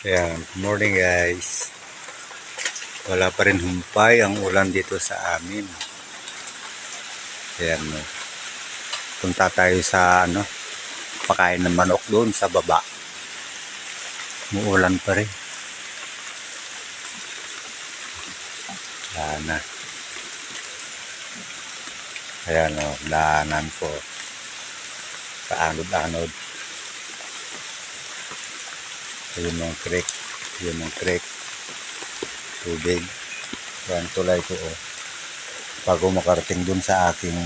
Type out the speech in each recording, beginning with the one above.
Ayan, good morning guys. Wala pa rin humpay ang ulan dito sa amin. Ayan, punta tayo sa ano, pakain ng manok doon sa baba. Muulan pa rin. Wala na. Ayan o, daanan ko. Kaanod-anod. Yun yung creek. Yun yung creek. Tubig. Yan tulay ko oh. Bago makarating dun sa aking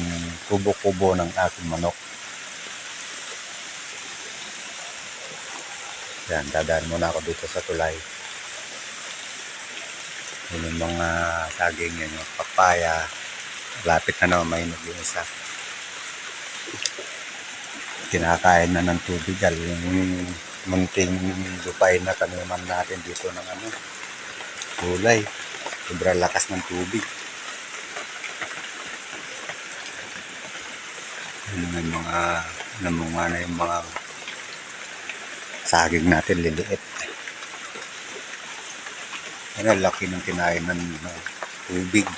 kubo-kubo ng aking manok. Yan, dadaan muna ako dito sa tulay. Yun yung mga saging yan, yung papaya. Lapit na naman may yung isa. Kinakain na ng tubig. Al, yung munting lupay na taniman natin dito ng ano, gulay. Sobrang lakas ng tubig. Yun yung mga namunga na yung mga saging natin liliit. Ano, laki ng kinain ng uh, tubig.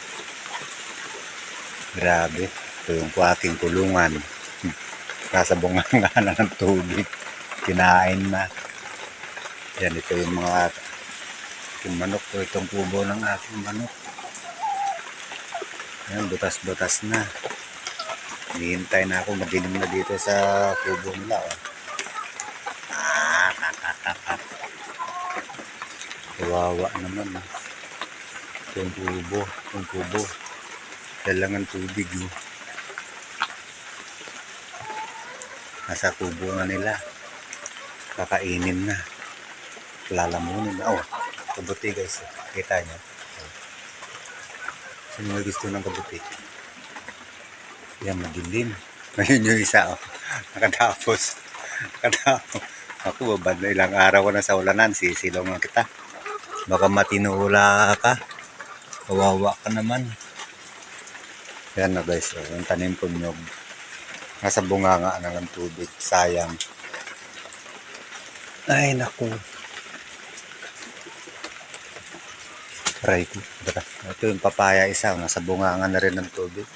Grabe. Ito yung aking kulungan. Nasa bunganga na ng tubig. Kinain na. Yan, ito yung mga yung manok ko. Itong kubo ng aking manok. Yan, butas-butas na. Hinihintay na ako. Madilim na dito sa kubo nila. Oh. Ah. Kawawa naman. ah. Itong kubo. Itong kubo. Kailangan tubig. Oh. Nasa kubo na nila. Kakainin na. Lalamunin na. Oh, kabuti guys. oh. Kita niyo. Sino may gusto ng kabuti? Yan, madilim. Ngayon yung isa, oh. Nakatapos. Nakatapos. Ako, babad na ilang araw ko na sa ulanan. Sisilong na kita. Baka matinuula ka. Kawawa ka naman. Yan na guys. Oh. Yung tanim ko nyog. Nasa bunganga na ng tubig. Sayang. Ay, naku. Try ko. Ito yung papaya isa. Nasa bunganga na rin ng tubig.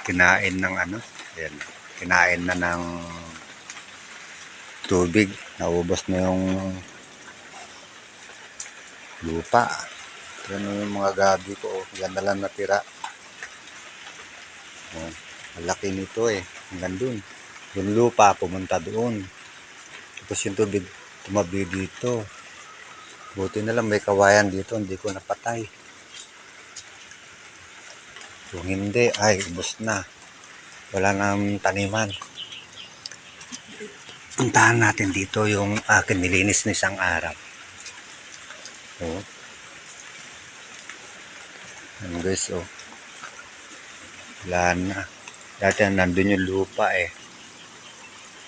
Kinain ng ano. Ayan. Kinain na ng tubig. Naubos na yung lupa. Yan yung mga gabi ko. Na lang natira. Oh. Ang laki nito eh. Hanggang dun. Yung lupa pumunta doon. Tapos yung tumabi dito. Buti na lang may kawayan dito. Hindi ko napatay. Kung hindi, ay, ubos na. Wala nang taniman. Puntahan natin dito yung akin nilinis na isang araw. Oh. Yan guys, oh. Wala na. Dati nandun yung lupa eh.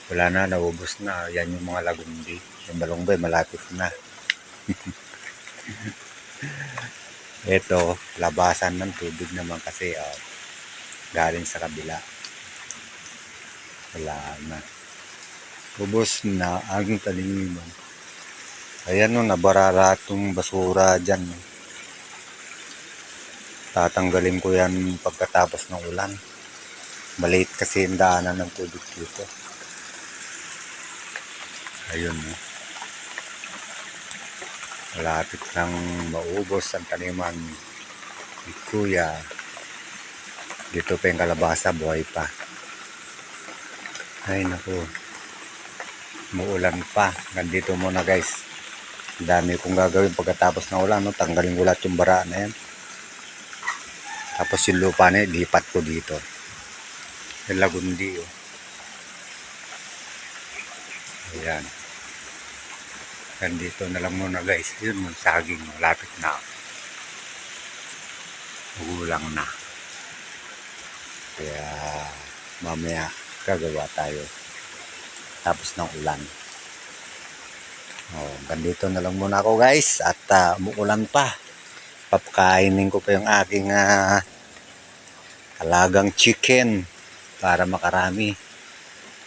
Wala na, naubos na. Yan yung mga lagundi. Yung balongbay, malapit na. Ito, labasan ng tubig naman kasi oh, galing sa kabila. Wala na. Ubos na ang taniman. Ayan no, nabarara itong basura dyan. Tatanggalin ko yan pagkatapos ng ulan. Maliit kasi yung daanan ng tubig dito. Ayun no. Malapit nang maubos ang taniman ni Kuya. Dito pa yung kalabasa, buhay pa. Ay naku. Muulan pa. Nandito muna guys. Dami kong gagawin pagkatapos ng ulan. No? Tanggalin ko lahat yung bara na yan. Tapos yung lupa na lipat ko dito. Yung lagundi. Oh. Ayan. Nandito na lang muna guys. Yun yung saging. Malapit na. Magulang na. Kaya mamaya gagawa tayo. Tapos ng ulan. Oh, ganito na lang muna ako guys. At uh, umuulan pa. Papakainin ko pa yung aking ah, alagang chicken para makarami.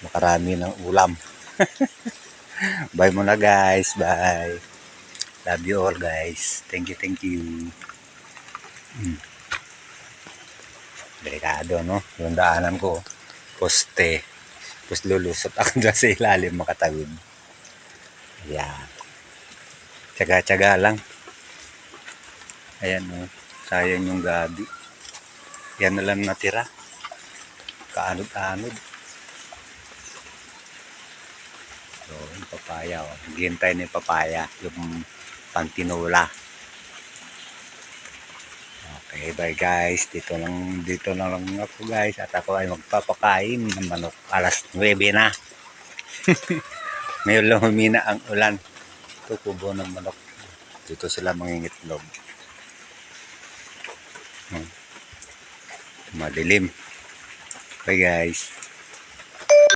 Makarami ng ulam. Bye muna guys. Bye. Love you all guys. Thank you, thank you. Mm. Delikado, no? Yung daanan ko, poste. Tapos lulusot ako dyan sa ilalim makatagod. Ayan. Tsaga-tsaga lang. Ayan, no? Sayang yung gabi. Yan na lang natira. Kaanod-anod. So, yung papaya, oh. Naghihintay na yung papaya. Yung pantinula. Okay, bye guys. Dito lang, dito na lang ako guys. At ako ay magpapakain ng manok. Alas 9 na. Ngayon lang humina ang ulan. Ito kubo ng manok. Dito sila mangingitlog. Hmm. Madilim. Bye guys.